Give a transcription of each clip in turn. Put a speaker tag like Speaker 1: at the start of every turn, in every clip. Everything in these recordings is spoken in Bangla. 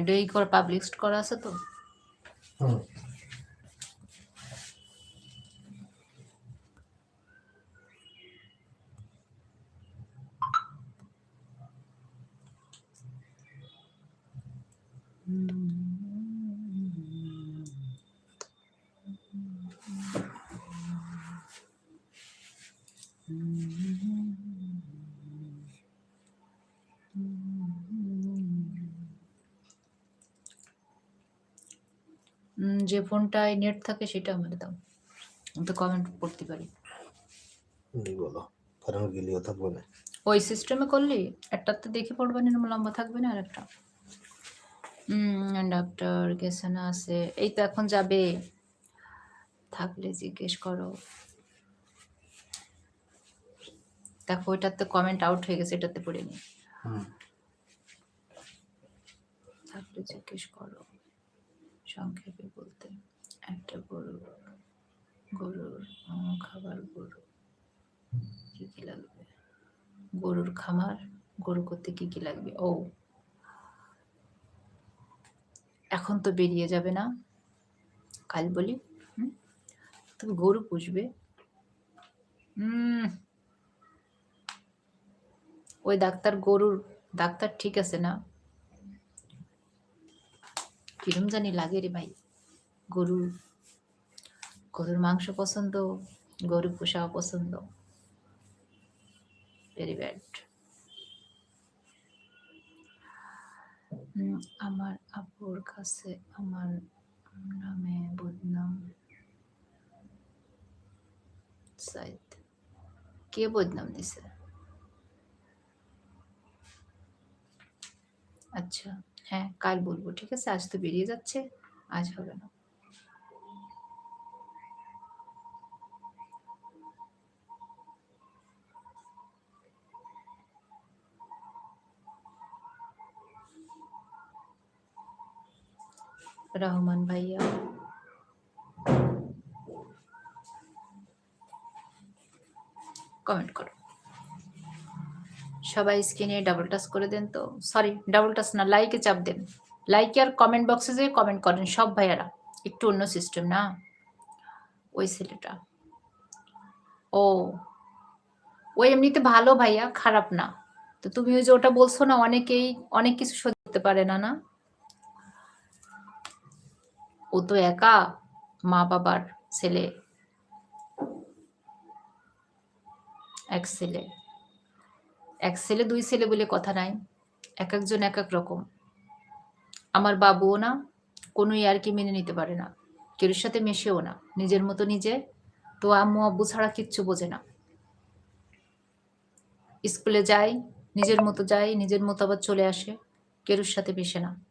Speaker 1: এটাই কর পাবলিশ করা আছে তো
Speaker 2: হুম
Speaker 1: উম, যে ফোনটায় নেট থাকে সেটা আমার দাও। আমি তো কমেন্ট পড়তে পারি।
Speaker 2: নি বলো কারণ গেলেও থাকবে না
Speaker 1: ওই সিস্টেমে করলি একটাতে দেখে পড়বে না লম্বা থাকবে না আর একটা ডাক্তার গেছে না আছে। এই তো এখন যাবে। থাকলে জিজ্ঞেস করো। দেখো ওইটাতে কমেন্ট আউট হয়ে গেছে এটাতে পড়ে নি। থাকলে জিজ্ঞেস করো। সংক্ষেপে বলতে, একটা গরু গরুর খাবার গরু। কি কি লাগবে? গরুর খামার, গরু করতে কি কি লাগবে? ও। এখন তো বেরিয়ে যাবে না। কাল বলি? তুমি গরু পুষবে। ওই ডাক্তার গরুর, ডাক্তার ঠিক আছে না? কিরম জানি লাগে রে ভাই। গরুর গরুর মাংস পছন্দ গরু পোষা পছন্দ। ভেরি ব্যাড আমার আপুর কাছে আমার নামে বদনাম। সাইদ, কে বদনাম দিছে? আচ্ছা। হ্যাঁ কাল বলব, ঠিক আছে? আজ তো বেরিয়ে যাচ্ছে, আজ হবে না। রহমান ভাইয়া। কমেন্ট করো। সবাই স্ক্রিনে ডাবল টাচ করে দেন তো। সরি ডাবল টাচ না লাইকে চাপ দেন। লাইকে আর কমেন্ট বক্সে যে কমেন্ট করেন সব ভাইয়ারা। একটু অন্য সিস্টেম না? ওই ছেলেটা। ও। ওই এমনিতে ভালো ভাইয়া, খারাপ না। তো তুমি ওই যে ওটা বলছো না, অনেকেই, অনেক কিছু সহ্য পারে না না? ও তো একা, মা বাবার ছেলে। এক ছেলে। এক ছেলে, দুই ছেলে বলে কথা নাই। এক একজন এক এক রকম। আমার বাবুও না কোনো ইয়ারকি মেনে নিতে পারে না। কেউর সাথে মেশেও না। নিজের মতো নিজে, তো আম্মু আব্বু ছাড়া কিচ্ছু বোঝে না। স্কুলে যায়, নিজের মতো যায়, নিজের মতো আবার চলে আসে। কেরুর সাথে মেশে না।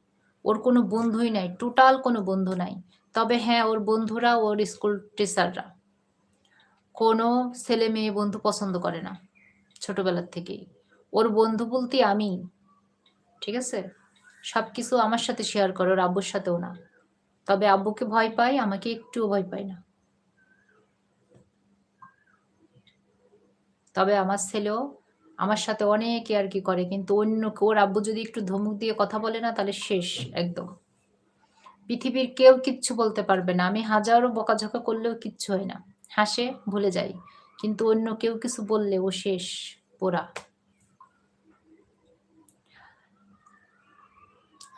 Speaker 1: ওর কোনো বন্ধুই নাই, টোটাল কোনো বন্ধু নাই। তবে হ্যাঁ ওর বন্ধুরা, ওর স্কুল টিচাররা। কোনো ছেলে মেয়ে বন্ধু পছন্দ করে না, ছোটবেলার থেকেই। ওর বন্ধু বলতে আমি, ঠিক আছে? সব কিছু আমার সাথে শেয়ার করো, ওর আব্বুর সাথেও না। তবে আব্বুকে ভয় পাই আমাকে একটুও ভয় পাই না। তবে আমার ছেলেও আমার সাথে অনেক আর কি করে, কিন্তু অন্য ওর আব্বু যদি একটু ধমক দিয়ে কথা বলে না, তাহলে শেষ, একদম। পৃথিবীর কেউ কিচ্ছু বলতে পারবে না। আমি হাজারো বকাঝকা করলেও কিচ্ছু হয় না। হাসে, ভুলে যাই। কিন্তু অন্য কেউ কিছু বললে ও শেষ, পোড়া।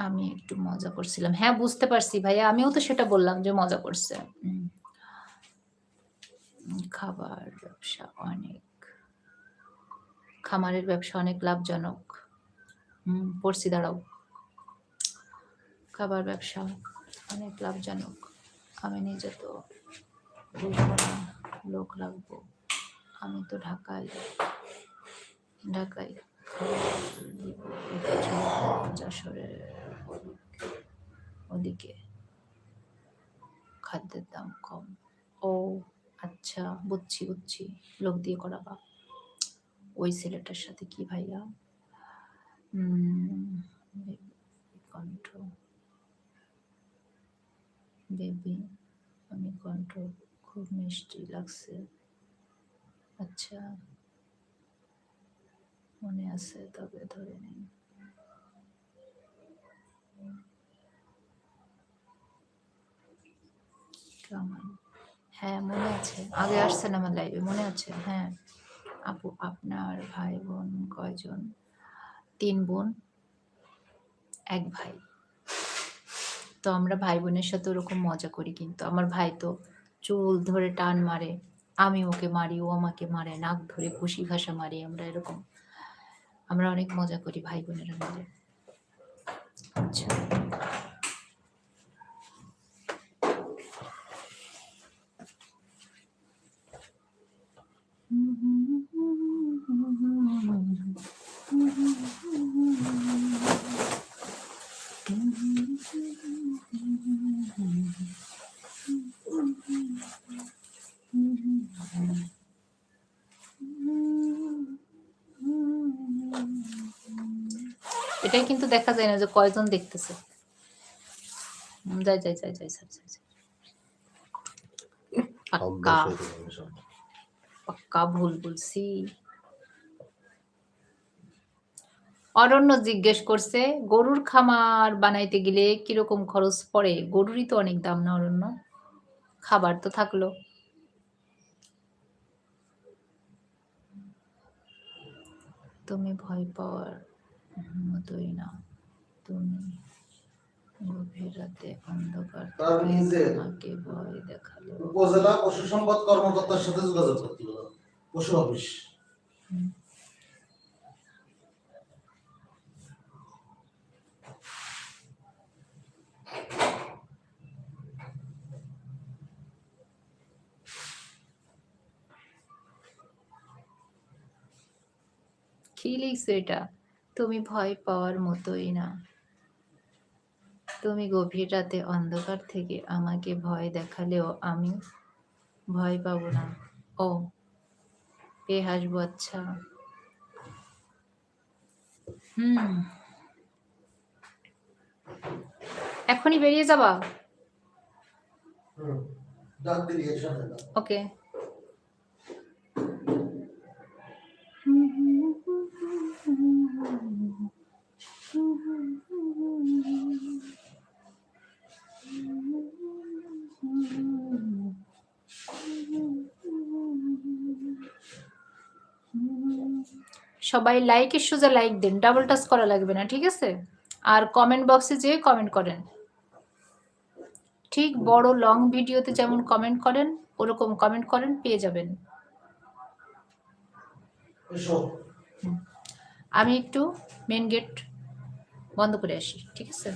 Speaker 1: আমি একটু মজা করছিলাম। হ্যাঁ বুঝতে পারছি ভাইয়া, আমিও তো সেটা বললাম যে মজা করছে। খাবার ব্যবসা অনেক, খামারের ব্যবসা অনেক লাভজনক। পড়ছি, দাঁড়াও। খাবার ব্যবসা অনেক লাভজনক। আমি নিজে তো লোক লাগবো। আমি তো ঢাকায় ঢাকায় খাবার দিব। যশোরে ওদিকে খাদ্যের দাম কম। ও আচ্ছা বুঝছি বুঝছি। লোক দিয়ে করাবা। ওই ছেলেটার সাথে কি ভাইয়া? কণ্ঠ বেবি আমি কণ্ঠ খুব মিষ্টি লাগছে। আচ্ছা মনে আছে, তবে ধরে নিন কামাল হ্যাঁ মনে আছে। আগে আসছেন আমার লাইভে মনে আছে? হ্যাঁ। আপু, আপনার ভাই বোন কয়জন? তিন বোন, এক ভাই। তো আমরা ভাই বোনের সাথে ওরকম মজা করি কিন্তু। আমার ভাই তো চুল ধরে টান মারে, আমি ওকে মারি, ও আমাকে মারে, নাক ধরে খুশি ভাষা মারি, আমরা এরকম। আমরা অনেক মজা করি ভাই বোনেরা মিলে। এটাই কিন্তু দেখা যায় না যে কয়জন দেখতেছে। যাই যাই যাই যাই যাই যাই। পাক্কা ভুল বলছি। অরণ্য জিজ্ঞেস করছে গরুর খামার বানাইতে গেলে কীরকম খরচ পড়ে? গরুরই তো অনেক দাম না অরণ্য। খাবার তো থাকল। তুমি ভয় পাওয়ার মতোই না তুমি গভীর রাতে অন্ধকার আমাকে ভয় দেখাল।
Speaker 3: উপজেলা পশু সম্পদ কর্মকর্তার সাথে যোগাযোগ করতে হবে পশু অফিস।
Speaker 1: কি লিখছো এটা? তুমি ভয় পাওয়ার মতোই না। তুমি গভীর রাতে অন্ধকার থেকে আমাকে ভয় দেখালেও আমি ভয় পাবো না। ও পে হাসবো আচ্ছা। হুম। এখনই বেরিয়ে যাবা। ওকে। সবাই লাইকের সোজা লাইক দেন ডাবল টাচ করা লাগবে না ঠিক আছে? আর কমেন্ট বক্সে যেয়ে কমেন্ট করেন। ঠিক বড় লং ভিডিওতে যেমন কমেন্ট করেন ওরকম কমেন্ট করেন পেয়ে যাবেন। আমি একটু মেন গেট বন্ধ করে আসি ঠিক আছে?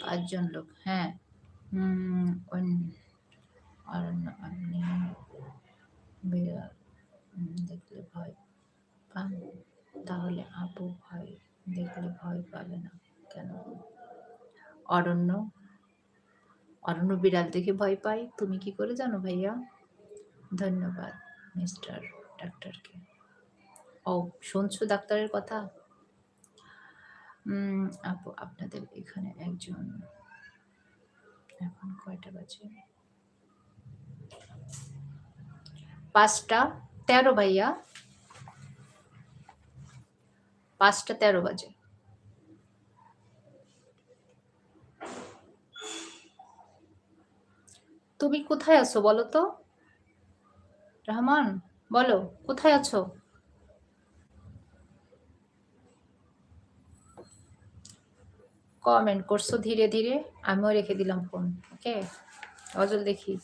Speaker 1: পাঁচজন লোক হ্যাঁ। অরণ্য আপনি বিড়াল দেখলে ভয় পান? তাহলে আপু ভয় দেখলে ভয় পাবে না কেন? অরণ্য অরণ্য বিড়াল দেখে ভয় পাই? তুমি কি করে জানো ভাইয়া? ধন্যবাদ মিস্টার ডাক্তারকে। ও, শুনছো ডাক্তারের কথা? আপু, আপনাদের এখানে একজন এখন কয়টা বাজে? পাঁচটা তেরো ভাইয়া। পাঁচটা তেরো বাজে। তুমি কোথায় আছো বলো তো? রহমান, বলো, কোথায় আছো? কমেন্ট করছ ধীরে ধীরে, আমিও রেখে দিলাম ফোন ওকে অজল দেখি।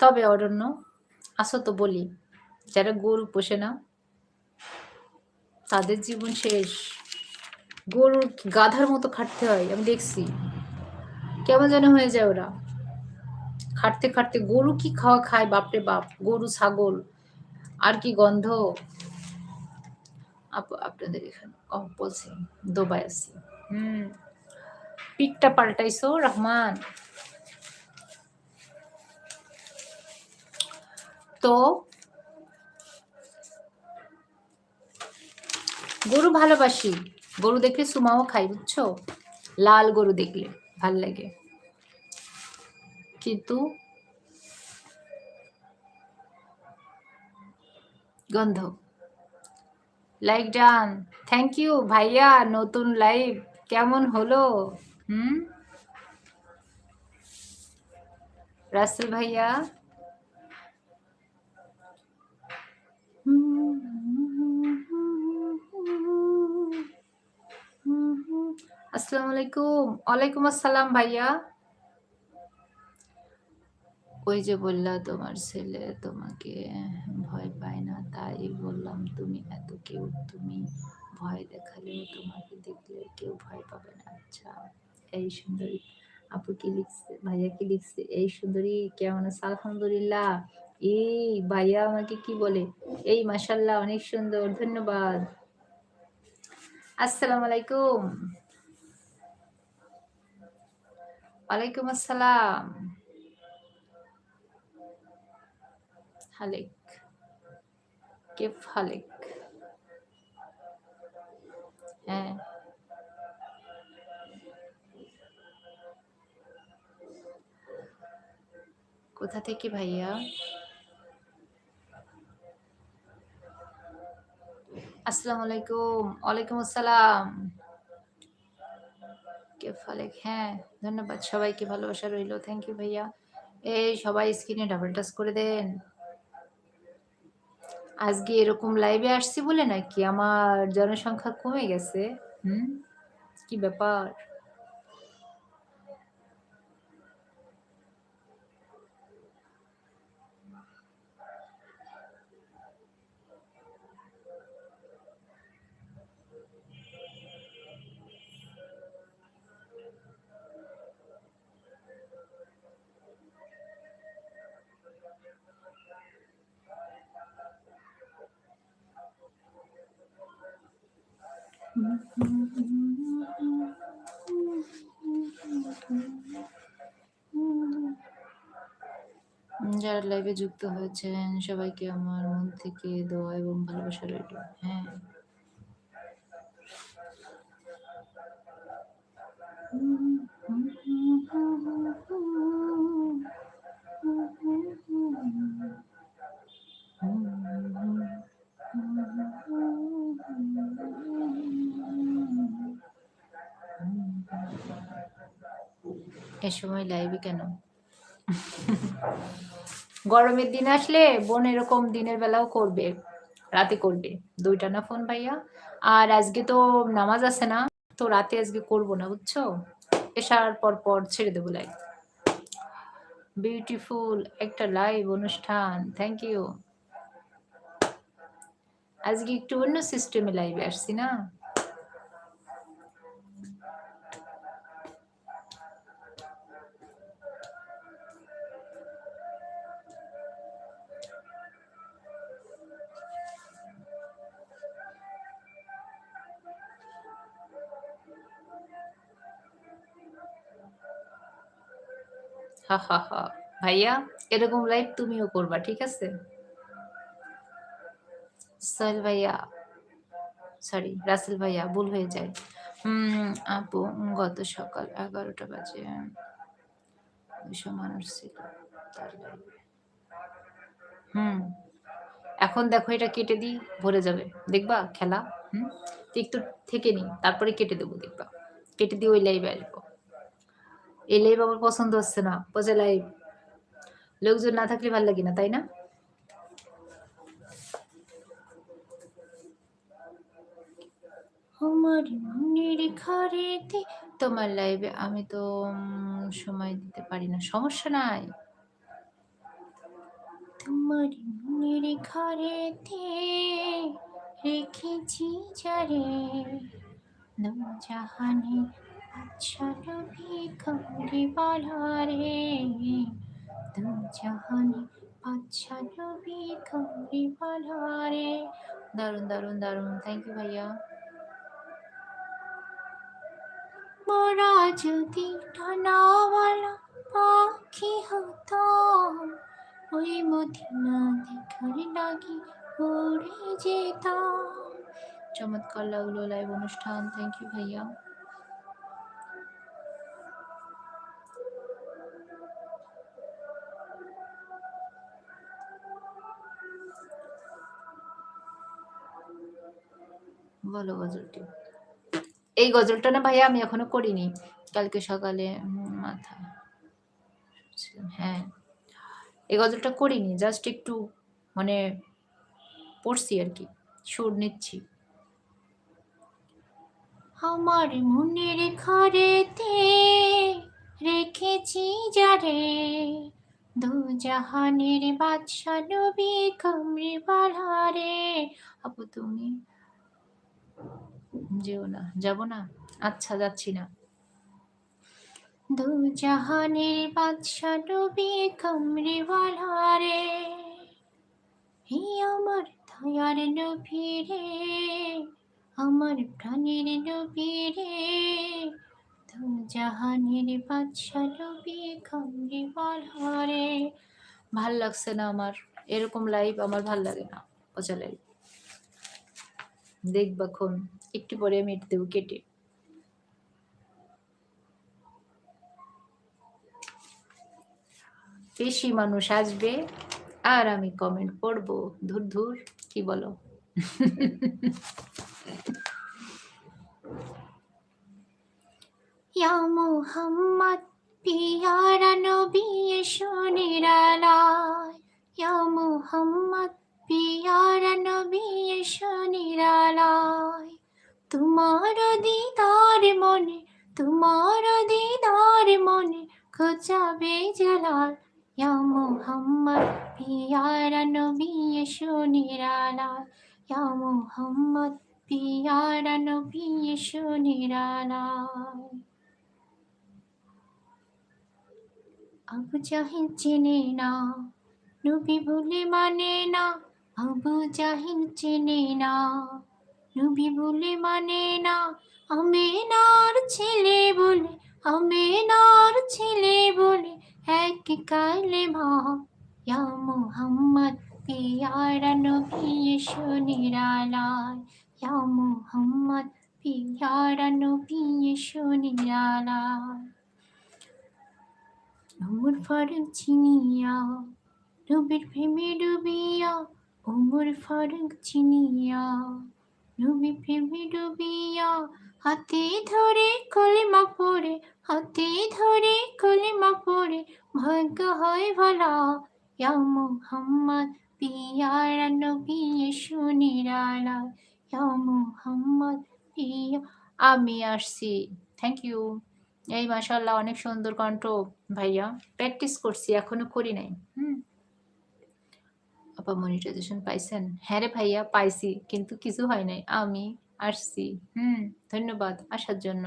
Speaker 1: তবে অরণ্য, আসো তো বলি, যারা গরু পোষে না, তাদের জীবন শেষ। গরুর গাধার মতো খাটতে হয়, আমি দেখছি। কেমন যেন হয়ে যায় ওরা। খাটতে খাটতে গরু কি খাওয়া খায় বাপরে বাপ? গরু, ছাগল, আর কি গন্ধ? আপু, আপনাদের এখানে বলছি, দুবাই আছি হুম পিকটা পাল্টাইছো, রহমান? তো? গরু ভালোবাসি, গরু দেখলে সুমাও খাই বুঝছ? লাল গরু দেখলে, ভালো লাগে। কিন্তু গন্ধ লাইক ডান থ্যাংক ইউ ভাইয়া নতুন লাইভ কেমন হলো হুম রাসেল ভাইয়া আসসালামু আলাইকুম ওয়ালাইকুম আসসালাম ভাইয়া ওই যে বললা তোমার ছেলে তোমাকে ভয় পায় না, তাই বললাম তুমি এত কেউ তুমি ভয় দেখালেও তোমাকে দেখলে কেউ ভয় পাবে না। আচ্ছা এই সুন্দরী আপু কি লিখছে? ভাইয়া কি লিখছে? এই সুন্দরী কেমন আছে? আলহামদুলিল্লাহ। এই ভাইয়া আমাকে কি বলে? এই মাসাল্লাহ অনেক সুন্দর, ধন্যবাদ। আসসালামু আলাইকুম। ওয়ালাইকুম আসসালাম। হালেক কেফ হালেক হ্যাঁ। কোথা থেকে ভাইয়া? আসসালামু আলাইকুম। ওয়ালাইকুম আসসালাম। কে ফালেক? হ্যাঁ ধন্যবাদ। সবাইকে ভালোবাসা রইল। থ্যাংক ইউ ভাইয়া। এই সবাই স্ক্রিনে ডাবল টাচ করে দেন। আজকে এরকম লাইভে আসছি বলে নাকি আমার জনসংখ্যা কমে গেছে? হুম? কি ব্যাপার? যারা লাইভে যুক্ত হয়েছেন সবাইকে আমার মন থেকে দোয়া এবং ভালোবাসা রইল। হ্যাঁ। সময় লাইভে কেন? গরমের দিন আসলে বোন এরকম দিনের বেলাও করবে, রাতে করবে। দুইটা না ফোন ভাইয়া? আর আজকে তো নামাজ আছে না, তো রাতে আজকে করব না, বুঝছ? এসার পর পর ছেড়ে দেবো লাইভ বিউটিফুল একটা লাইভ অনুষ্ঠান থ্যাংক ইউ আজকে একটু অন্য সিস্টেমে লাইভে আসছি না? হা হা হা। ভাইয়া, এরকম লাইভ তুমিও করবা, ঠিক আছে? সাল ভাইয়া সরি রাসেল ভাইয়া, ভুল হয়ে যায়। হুম, আপু, গত সকাল এগারোটা বাজে। দুশো মানুষ ছিল তার হুম, এখন দেখো এটা কেটে দিই, ভরে যাবে। দেখবা, খেলা? হুম, একটু থেকে নি তারপরে কেটে দেবো, দেখবা। কেটে দিয়ে ওই লাইভে আসব। এই লাইভ আমার পছন্দ হচ্ছে না। পচা লাইভ লোকজন না থাকলে ভালো লাগে না, তাই না? আমার মনের ঘরেতে তোমার লাইভে আমি তো সময় দিতে পারি না। সমস্যা নাই। তোমার মনের ঘরেতে রেখেছি যারে জাহানে আচ্ছা নবী কমরি বালারে দু জাহানে আচ্ছা নবী কমরি বালারে দারুণ দারুণ দারুণ থ্যাংক ইউ ভাইয়া। মোরা যদি ডানাওয়ালা পাখি হতাম ওই মদিনা দেখার লাগি উড়ে যেতাম। চমৎকার লাগল লাইভ অনুষ্ঠান। থ্যাংক ইউ ভাইয়া। বলো গজলটি। এই গজলটা না ভাইয়া আমি এখনও করিনি। কালকে সকালে মাথা হ্যাঁ। এই গজলটা করিনি জাস্ট একটু মানে পড়ছি আর কি, সুর নিচ্ছি। আমার মনের ঘরেতে রেখেছি যারে দু জাহানের বাদশা নবী কমরি বালারে আপু তুমি যেও না, যাব না? আচ্ছা যাচ্ছি না। দু জাহানের বাদশা নবী কমরি বালারে হে আমার দয়ার নবী রে, আমার প্রাণের নবী রে। দু জাহানের বাদশা নবী কমরি বালারে ভালো লাগছে না আমার, এরকম লাইভ আমার ভালো লাগে না পচা লাইভ দেখবাক্ষণ একটু পরে আমি এটা দেবো কেটে। বেশি মানুষ আসবে আর আমি কমেন্ট পড়ব ধুর ধুর, কি বলো? ইয়া মুহাম্মদ, পিয়ারা নবী এসো নিরালায় ইয়া মুহাম্মদ, পিয়ারা নবী তোমার দিদার মনে, তোমার দিদার মনে খোঁজাবে জালাল। ইয়া মুহাম্মদ, পিয়ারা নবী এসো নিরালায় ইয়া মুহাম্মদ, পিয়ারা নবী এসো নিরালায় আবু জাহিল চেনে না, নবী বলে মানে না। আবু জাহিল চেনে না। নবী বলে মানে না। আমেনার ছেলে বলে, আমেনার ছেলে বলে, এক কালে ইয়া মুহাম্মদ, পিয়ারা নবী এসো নিরালায়। ইয়া মুহাম্মদ, পিয়ারা নবী এসো নিরালায়। ওমর ফারুক চিনিয়া নবীর প্রেমে ডুবিয়া, ওমর ফারুক চিনিয়া নবী প্রেমে ডুবিয়া হাতে ধরে কলিমা পড়ে, হাতে ধরে কলিমা পড়ে। ভাগ্য হয় ভালা, ইয়া মুহাম্মদ, পিয়ারা নবী এসো নিরালা। ইয়া মুহাম্মদ, পিয়া। আমি আসছি। থ্যাংক ইউ এই মাশাল্লাহ অনেক সুন্দর কণ্ঠ, ভাইয়া। প্র্যাকটিস করছি, এখনও করি নাই। হুম। আপা মনিটাইজেশন পাইছেন? হ্যাঁ রে ভাইয়া, পাইছি, কিন্তু কিছু হয় নাই। আমি আসছি। হুম, ধন্যবাদ আসার জন্য।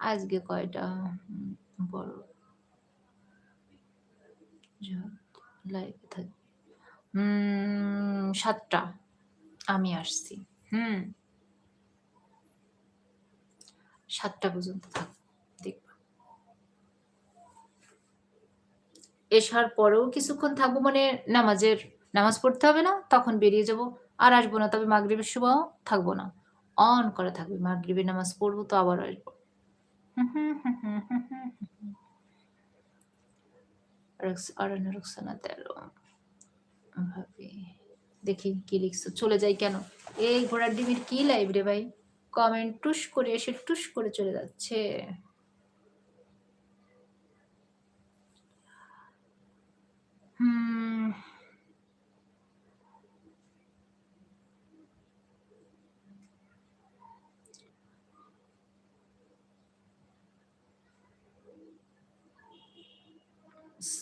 Speaker 1: আজকে কয়টা? বড়। সাতটা। আমি আসছি। হুম। সাতটা পর্যন্ত থাক, দেখবা। এসার পরেও কিছুক্ষণ থাকব মানে নামাজের নামাজ পড়তে হবে না, তখন বেরিয়ে যাব। আর আসব না, তবে মাগরিবের সময় থাকব না। অন করা থাকবে, মাগরিবের নামাজ পড়ব তো আবার আসব। দেখি কি লিখছো, চলে যাই কেন? এই ঘোড়ার ডিমের কি লাইভ রে ভাই? কমেন্ট টুস করে এসে টুস করে চলে যাচ্ছে। হুম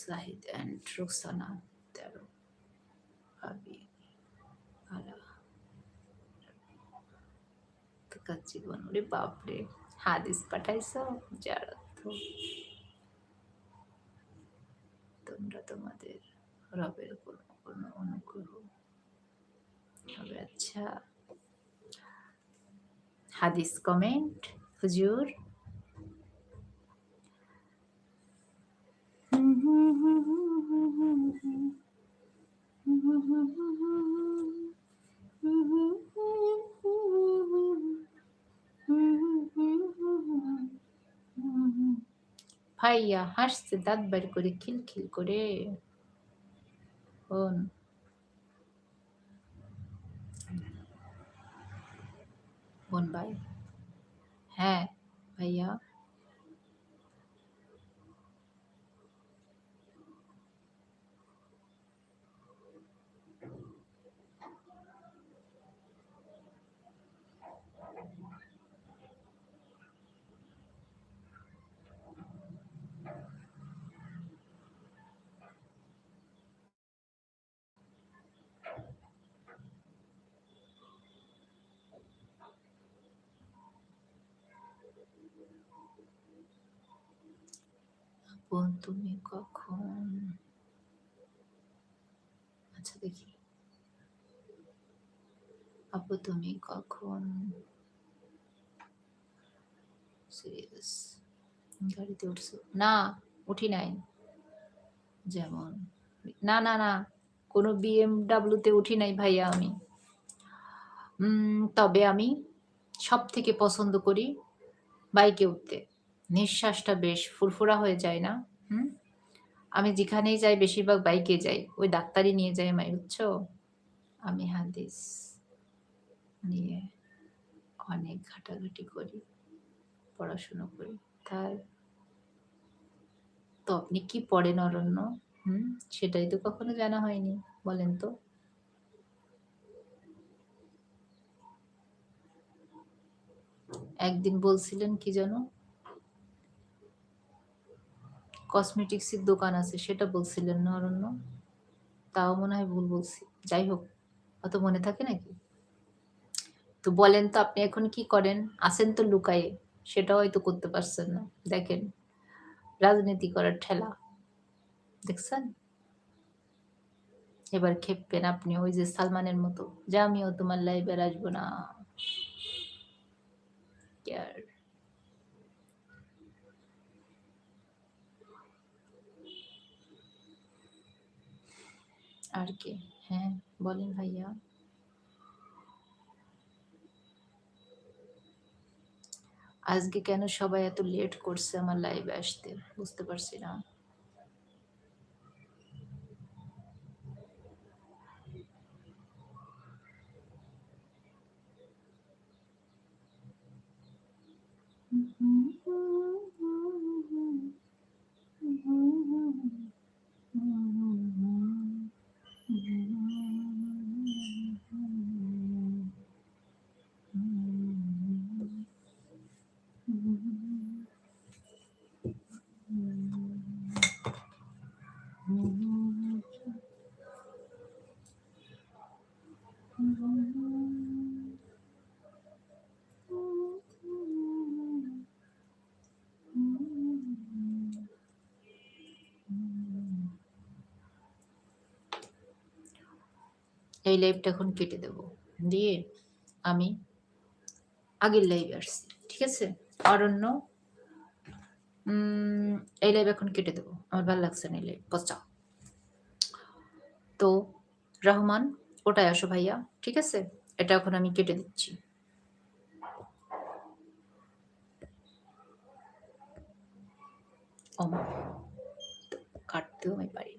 Speaker 1: সাহিদ অ্যান্ড রোকসানা তেরো ভাবি আলা বাপরে। হাদিস পাঠাইছ, যার অর্থ তোমরা তোমাদের রবের কোন কোন অনুগ্রহ। হবে আচ্ছা হাদিস কমেন্ট হুজুর। ভাইয়া হাসছে দাঁত বার করে খিলখিল করে বোন বোন ভাই হ্যাঁ ভাইয়া বোন তুমি কখন? আচ্ছা দেখি। আপু, তুমি কখন? সিরিয়াস গাড়িতে উঠছো? না, উঠি নাই। যেমন, না না না, কোনো বিএমডাব্লিউতে উঠি নাই ভাইয়া আমি। তবে আমি সব থেকে পছন্দ করি বাইকে উঠতে। নিঃশ্বাসটা বেশ ফুরফুরা হয়ে যায় না? হুম? আমি যেখানেই যাই, বেশিরভাগ বাইকে যাই। ওই ডাক্তারই নিয়ে যাই আমায়, বুঝছ? আমি হাদিস নিয়ে অনেক ঘাটাঘাটি করি, পড়াশুনো করি। তাই তো আপনি কি পড়েন, অরণ্য? হুম? সেটাই তো কখনো জানা হয়নি, বলেন তো। একদিন বলছিলেন কি যেন? কসমেটিক্সের দোকান আছে, সেটা বলছিলেন না অরণ্য? তাও মনে হয় ভুল বলছি। যাই হোক, অত মনে থাকে নাকি? তো বলেন তো, আপনি এখন কি করেন? আসেন তো লুকায়ে, সেটাও হয়তো করতে পারছেন না। দেখেন, রাজনীতি করার ঠেলা। দেখছেন? এবার খেপবেন আপনি, ওই যে সালমানের মতো। যে আমিও তোমার লাইভে আসব না। কেয়ার आर के हैं। बोलें भैया। आज के क्या सबा एत लेट कर लाइव आसते बुझते Mm-hmm. mm-hmm. mm-hmm. mm-hmm. এই লাইভটা এখন কেটে দেব। দিয়ে আমি আগের লাইভে আসছি, ঠিক আছে? অরণ্য এই লাইভ এখন কেটে দেবো। আমার ভালো লাগছে না এই লাইভ পচা তো রহমান, ওটাই আসো ভাইয়া, ঠিক আছে? এটা এখন আমি কেটে দিচ্ছি। কাটতেও আমি পারি